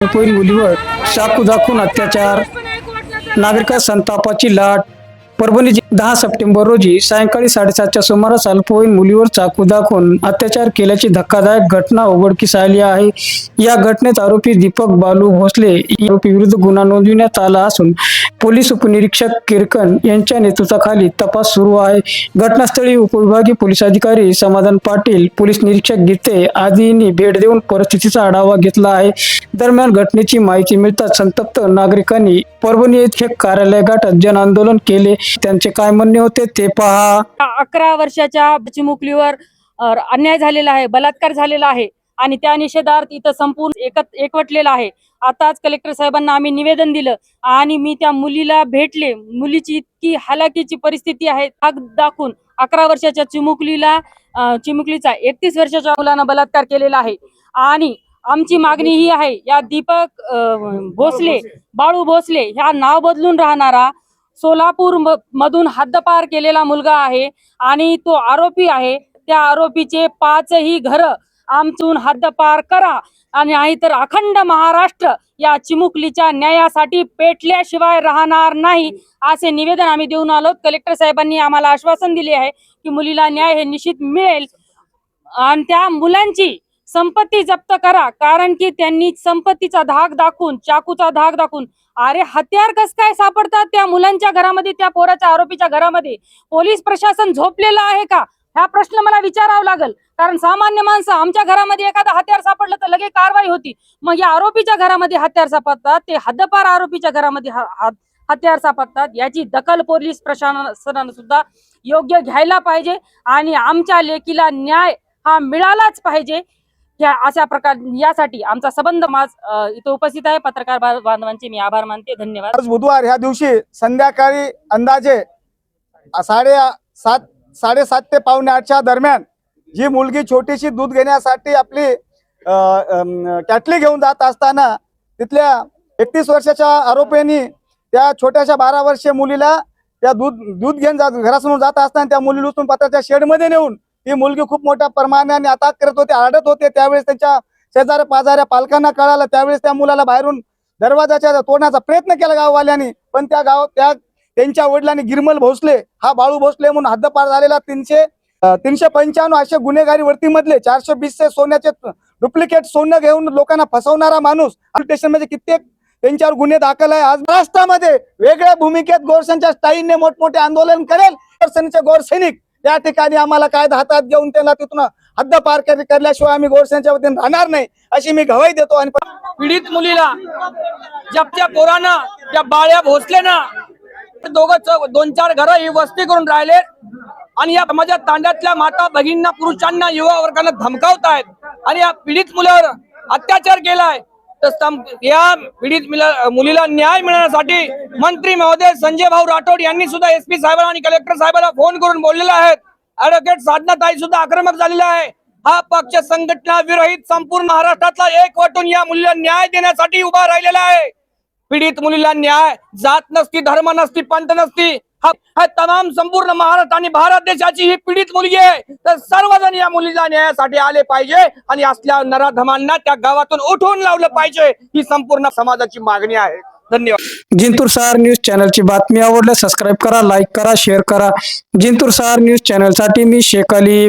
अल्पवयीन मुलीवर चाकू दाखवून अत्याचार. नागरिकात संतापाची लाट परभणी दहा सप्टेंबर रोजी सायंकाळी साडेसातच्या सुमारास अल्पवयीन मुलीवर चाकू दाखवून अत्याचार केल्याची धक्कादायक घटना उघडकीस आली आहे. या घटनेत आरोपी दीपक बालू भोसले आरोपी विरुद्ध गुन्हा नोंदविण्यात आला असून पोलीस उपनिरीक्षक किरकन यांच्या नेतृत्वाखाली तपास सुरू आहे. घटनास्थळी उपविभागीय पोलीस अधिकारी समाधान पाटील पोलीस निरीक्षक गीते आदींनी भेट देऊन परिस्थितीचा आढावा घेतला आहे. दरम्यान घटनेची माहिती मिळताच संतप्त नागरिकांनी परभणी येथे कार्यालय गाठत जन आंदोलन केले. त्यांचे काय म्हणणे होते ते पहा. अकरा वर्षाच्या चिमुकलीवर अ, अन्याय झालेला आहे बलात्कार झालेला आहे आणि त्या निषेधार्थ इथं संपूर्ण एकत एकवटलेला आहे. आताच कलेक्टर साहेबांना आम्ही निवेदन दिलं आणि मी त्या मुलीला भेटले. मुलीची इतकी हालाकीची परिस्थिती आहे आग दाखवून अकरा वर्षाच्या चिमुकलीला अ, चिमुकलीचा एकतीस वर्षाच्या मुलानं बलात्कार केलेला आहे. आणि आमची मागणी ही आहे या दीपक अ, भोसले बाळू भोसले ह्या नाव बदलून राहणारा सोलापूर म- मधून हद्दपार केलेला मुलगा आहे आणि तो आरोपी आहे. त्या आरोपीचे पाचही घर आमचून हद्दपार करा आणि नाहीतर अखंड महाराष्ट्र या चिमुकलीच्या न्यायासाठी पेटल्याशिवाय राहणार नाही असे निवेदन आम्ही देऊन आलो कलेक्टर साहेबांनी आम्हाला आश्वासन दिले आहे की मुलीला न्याय हे निश्चित मिळेल. आणि त्या मुलांची संपत्ती जप्त करा कारण की त्यांनी संपत्तीचा धाक दाखवून चाकूचा धाक दाखवून अरे हत्यार कस काय सापडतात त्या मुलांच्या घरामध्ये त्या पोराच्या आरोपीच्या घरामध्ये? पोलीस प्रशासन झोपलेलं आहे का? हा प्रश्न मला विचारावा लागेल. कारण सामान्य माणसं आमच्या घरामध्ये एखादा हत्यार सापडलं तर लगेच कारवाई होती. मग या आरोपीच्या घरामध्ये हत्यार सापडतात ते हद्दपार आरोपीच्या घरामध्ये हत्यार सापडतात याची दखल पोलीस प्रशासनानं सुद्धा योग्य घ्यायला पाहिजे आणि आमच्या लेकीला न्याय हा मिळालाच पाहिजे. ह्या अशा प्रकार यासाठी आमचा संबंध माझ इथं उपस्थित आहे. पत्रकार बांधवांचे मी आभार मानते. धन्यवाद. आज बुधवार ह्या दिवशी संध्याकाळी अंदाजे साडे सात साडेसात ते पावणे आठच्या दरम्यान जी मुलगी छोटीशी दूध घेण्यासाठी आपली अ, कॅटली घेऊन जात असताना तिथल्या एकतीस वर्षाच्या आरोपींनी त्या छोट्याशा बारा वर्षीय मुलीला त्या दूध दूध घेऊन जात घरासमोर जात असताना त्या मुली उचलून पत्राच्या शेडमध्ये नेऊन ती मुलगी खूप मोठ्या प्रमाणाने आता करत होते आरडत होते. त्यावेळेस त्यांच्या शेजाऱ्या पाजाऱ्या पालकांना कळालं. त्यावेळेस त्या मुलाला बाहेरून दरवाजाच्या तोडण्याचा प्रयत्न केला गाववाल्यांनी. पण त्या गाव त्या त्यांच्या वडिलांनी गिरमल भोसले हा बाळू भोसले म्हणून हद्दपार झालेला तीनशे तीनशे पंच्याण्णव असे गुन्हेगारी वृत्तीमधले चारशे वीसचे सोन्याचे डुप्लिकेट सोनं घेऊन लोकांना फसवणारा माणूस. स्टेशनमध्ये कित्येक त्यांच्यावर गुन्हे दाखल आहे. आज महाराष्ट्रामध्ये वेगळ्या भूमिकेत गोरसनच्या स्टाईलने मोठमोठे आंदोलन करेल. गोरसैनिक त्या ठिकाणी आम्हाला कायदा हातात घेऊन त्यांना तिथून हद्द पार कर- करल्याशिवाय आम्ही गोडसेंच्या वतीने राहणार नाही अशी मी गवाही देतो आणि पीडित मुलीला जपच्या पोरांना त्या बाळ्या भोसले ना दोघं च- दोन चार घर ही वस्ती करून राहिले आणि या माझ्या तांड्यातल्या माता भगिनींना पुरुषांना युवा वर्गाला धमकावतायत. आणि या पीडित मुलावर अत्याचार केलाय. या पीडित मुलीला न्याय मिळण्यासाठी मंत्री महोदय संजय भाऊ राठोड यांनी सुद्धा एसपी साहेबांना आणि कलेक्टर साहेबांना फोन करून बोललेले आहेत. ऍडव्होकेट साधना ताई सुद्धा आक्रमक झालेला आहे. हा पक्ष संघटना विरहित संपूर्ण महाराष्ट्रातला एक वाटून या मुलीला न्याय देण्यासाठी उभा राहिलेला आहे. पीडित मुलीला न्याय जात नसती धर्म नसती पंथ नसती. हा तमाम संपूर्ण महाराष्ट्र आणि भारत देशाची ही पीडित मुलगी आहे. तर सर्वजण या मुलीला न्यायासाठी आले पाहिजे आणि असल्या नराधमांना त्या गावातून उठवून लावलं पाहिजे. ही संपूर्ण समाजाची मागणी आहे. धन्यवाद. जिंतूर सहार न्यूज चॅनलची बातमी आवडल्यास सबस्क्राईब करा लाईक करा शेअर करा. जिंतूर सहार न्यूज चॅनलसाठी मी शेख अली